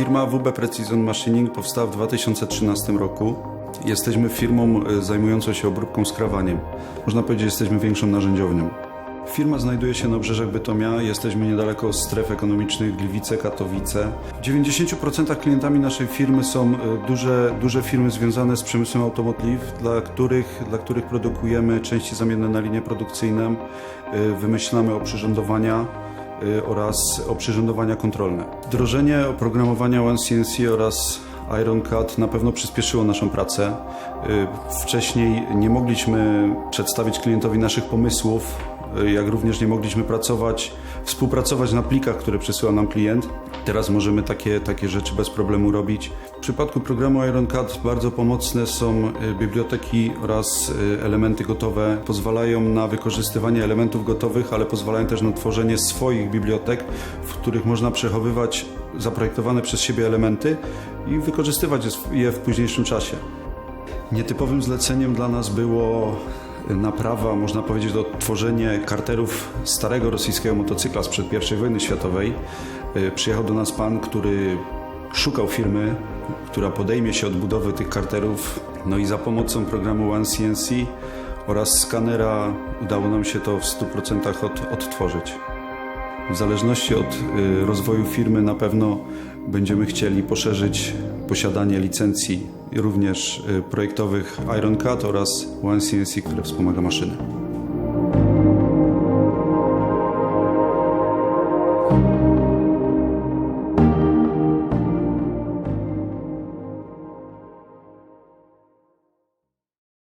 Firma WB Precision Machining powstała w 2013 roku. Jesteśmy firmą y, zajmującą się obróbką skrawaniem. Można powiedzieć, że jesteśmy większą narzędziownią. Firma znajduje się na obrzeżach Bytomia, jesteśmy niedaleko stref ekonomicznych Gliwice, Katowice. W 90% klientami naszej firmy są y, duże, duże firmy związane z przemysłem automotive, dla których, dla których produkujemy części zamienne na linie produkcyjne, y, wymyślamy oprzyrządowania oraz oprzyrządowania kontrolne. Wdrożenie oprogramowania OneCNC oraz IronCAD na pewno przyspieszyło naszą pracę. Y, Wcześniej nie mogliśmy przedstawić klientowi naszych pomysłów, y, jak również nie mogliśmy pracować, współpracować na plikach, które przesyła nam klient. Teraz możemy takie, takie rzeczy bez problemu robić. W przypadku programu IronCAD bardzo pomocne są y, biblioteki oraz y, elementy gotowe. Pozwalają na wykorzystywanie elementów gotowych, ale pozwalają też na tworzenie swoich bibliotek, w których można przechowywać zaprojektowane przez siebie elementy i wykorzystywać je w późniejszym czasie. Nietypowym zleceniem dla nas było naprawa, można powiedzieć, odtworzenie karterów starego rosyjskiego motocykla sprzed I wojny światowej. Y, Przyjechał do nas pan, który szukał firmy, która podejmie się odbudowy tych karterów. No i za pomocą programu OneCNC oraz skanera udało nam się to w 100% od, odtworzyć. W zależności od y, rozwoju firmy na pewno będziemy chcieli poszerzyć posiadanie licencji również y, projektowych IronCAD oraz OneCNC, które wspomaga maszyny.